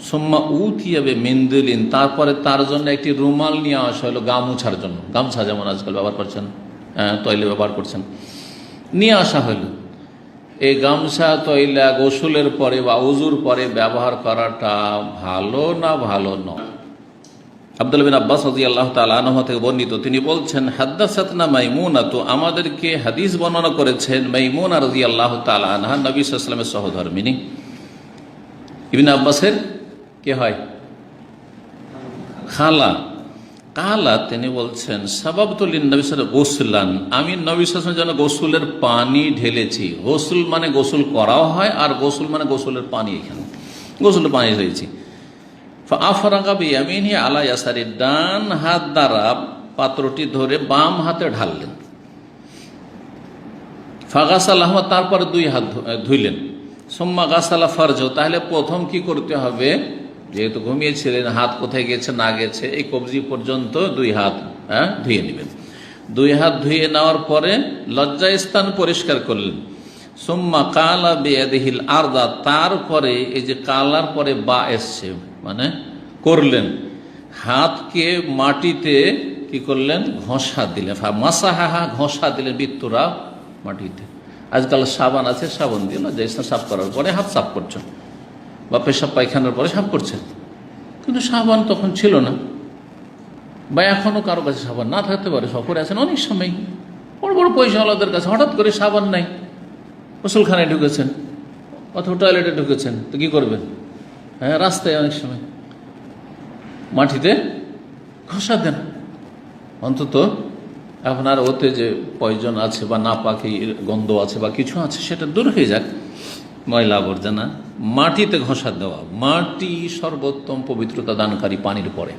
সোম্মা উথিয়াবে মেন্দুলিন তারপরে তার জন্য একটি রুমাল নিয়ে আসা হলো গামুছার জন্য। গামছা যেমন আজকাল ব্যবহার করছেন হ্যাঁ, তৈলে ব্যবহার করছেন। নিয়ে আসা হলো। এই গামছা তৈলা গোসলের পরে বা উজুর পরে ব্যবহার করাটা ভালো না ভালো নয়? আব্দুল বিন আব্বাস রাজি আল্লাহ তালাহ থেকে বর্ণিত তিনি বলছেন হাদ্দাসাতনা মাইমুনা তো আমাদেরকে হাদিস বর্ণনা করেছেন মাইমুনা রাজি আল্লাহ তালাহ নবী সাল্লামের সহধর্মিনী। ইবিন আব্বাসের কে হয়? খালা। কালা তিনি বলছেন সাবাবতুল্লিন নবী সাল গোসলান। আমি নবী যেন গোসুলের পানি ঢেলেছি। গোসুল মানে গোসুল করাও হয়, আর গোসুল মানে গোসলের পানি এখানে। গোসলের পানি আফরাগাবি আমিনী আলা ইয়াসারি, ডান হাত দ্বারা পাত্রটি ধরে বাম হাতে ঢাললেন। ফাগাসাল্লাহ তারপরে দুই হাত ধুইলেন। সোম্মা গাসালা ফারজ, তাহলে প্রথম কি করতে হবে? যেহেতু ঘুমিয়েছিলেন, হাত কোথায় গেছে না গেছে এই কবজি পর্যন্ত দুই হাত হ্যাঁ ধুয়ে নেবেন। দুই হাত ধুয়ে নেওয়ার পরে লজ্জা স্থান পরিষ্কার করলেন। সোম্মা কালা বেয়াদিহিল আরদা, তারপরে এই যে কালার পরে বা এসছে মানে করলেন। হাতকে মাটিতে কি করলেন? ঘষা দিলেন। মাসাহা ঘষা দিলেন বৃত্তরা মাটিতে। আজকাল সাবান আছে, সাবান দিয়ে না যে সাফ করার পরে হাত সাফ করছেন। বা পেশাব পায়খানার পরে সাফ করছেন কিন্তু সাবান তখন ছিল না। বা এখনও কারও কাছে সাবান না থাকতে পারে, সফরে আছেন অনেক সময়। বড় বড় পয়সাওয়ালাদের কাছে হঠাৎ করে সাবান নাই। গোসলখানায় ঢুকেছেন, অথবা টয়লেটে ঢুকেছেন, তো কী করবেন? হ্যাঁ রাস্তায় অনেক সময়। মাটিতে ঘষা দেন। অন্তত আপনার ওতে যে পয়জন আছে বা না পাখি গন্ধ আছে বা কিছু আছে, সেটা দূর হয়ে যাক। ময়লা আবর্জনা, মাটিতে ঘষা দেওয়া, মাটি সর্বোত্তম পবিত্রতা দানকারী পানির পরে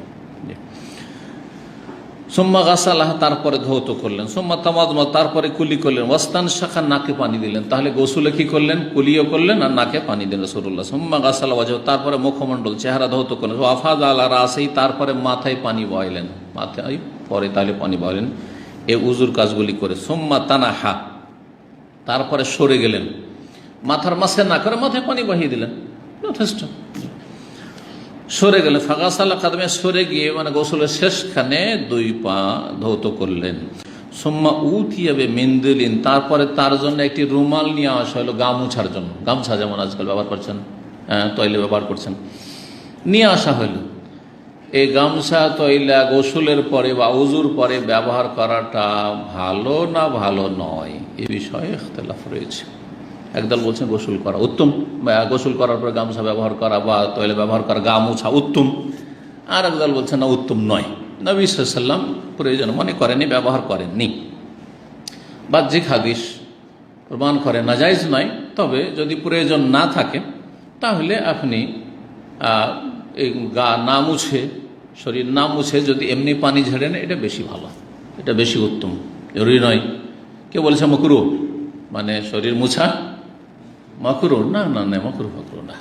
সোম্মা গাছালাহ তারপরে ধৌত করলেন, সোম্মা তামাদমা, তারপরে কুলি করলেন, ওয়াস্তান শাখা নাকে পানি দিলেন। তাহলে গোসুলে কি করলেন? কুলিও করলেন আর নাকে পানি দিলেন রসুল্লাহ সোম্মা গাছালা ওয়াজ তারপরে মুখমণ্ডল, চেহারা ধৌত করলেন। আফাজ আলা রাসেই তারপরে মাথায় পানি বয়লেন। মাথায় পরে তাহলে পানি বয়লেন। এ উজুর কাজগুলি করে, সোম্মা তানাহা, তারপরে সরে গেলেন। মাথার মাসে না করে মাথায় পানি বহিয়ে দিলেন। যথেষ্ট। সরে গেলেন ফাঁকাসাল্লা কাদমে সরে গিয়ে মানে গোসলের শেষখানে দুই পা ধৌত করলেন। সোম্মা উথিয়াবে মেন্দুলিন তারপরে তার জন্য একটি রুমাল নিয়ে আসা হলো গামুছার জন্য। গামছা যেমন আজকাল ব্যবহার করছেন হ্যাঁ, তৈলে ব্যবহার করছেন। নিয়ে আসা হইল এই গামছা তৈলা গোসলের পরে বা উজুর পরে ব্যবহার করাটা ভালো না ভালো নয়? এ বিষয়ে ইখতলাফ রয়েছে। একদল বলছেন গোসল করা, উত্তম। গোসল করার পরে গামছা ব্যবহার করা বা তৈলে ব্যবহার করা, গামুছা, উত্তম। আর একদল বলছেন না, উত্তম নয়। নবী সাল্লাম প্রয়োজন মনে করেনি ব্যবহার করেননি। বাহ্যিক হাদিস প্রমাণ করে নাজাইজ নয়। তবে যদি প্রয়োজন না থাকে, তাহলে আপনি এই গা না মুছে, শরীর না মুছে যদি এমনি পানি ঝেড়েন, এটা বেশি ভালো। এটা বেশি উত্তম। জরুরি নয়। কে বলছে, মকরু মানে শরীর মুছা মকরু না না না মকরু মকরু না।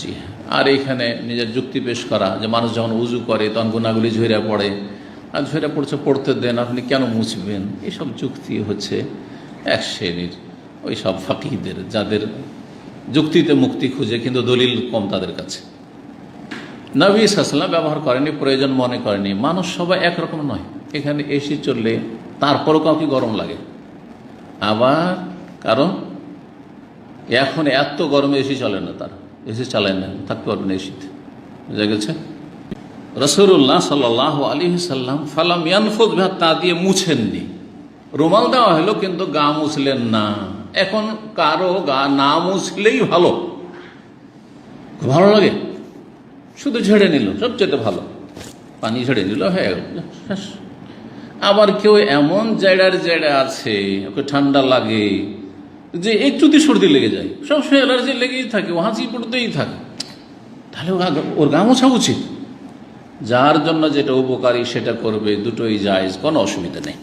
জি, আর এইখানে নিজের যুক্তি পেশ করা, যে মানুষ যখন উজু করে, তখন গুণাগুলি ঝরে পড়ে। আর ঝরে পড়ছে, পড়তে দেন, আপনি কেন মুছবেন? এসব যুক্তি হচ্ছে এক শ্রেণির ওই সব ফাকিদের যাদের যুক্তিতে মুক্তি খুঁজে, কিন্তু দলিল কম তাদের কাছে। নবী সাল্লাম ব্যবহার করেনি প্রয়োজন মনে করেনি মানুষ সবাই একরকম নয়। এখানে এসি চললে তারপরও কাউকে গরম লাগে। আবার কারণ এখন এত গরমে এসি চলে না তার। এসি চালায় না, থাকতে পারবেন এসিতে। বুঝা গেছে? রসুল্লাহ সাল আলী সাল্লাম ফালাম ইয়ানফুদ ভাত তা দিয়ে মুছেননি। রুমাল দেওয়া হলো, কিন্তু গা মুছলেন না। এখন কারও গা না মুছলেই ভালো। ভালো লাগে। শুধু ঝেড়ে নিল সবচেয়ে ভালো। পানি ঝেড়ে নিল, হয়ে গেল আবার কেউ এমন জায়গার জায়গা আছে, ওকে ঠান্ডা লাগে। যে একটুতে সর্দি লেগে যায়। সবসময় অ্যালার্জি লেগেই থাকে, ও হাঁচি পড়তেই থাকে। তাহলে ওর গা মোছা উচিত। যার জন্য যেটা উপকারী সেটা করবে, দুটোই যায় কোনো অসুবিধা নেই।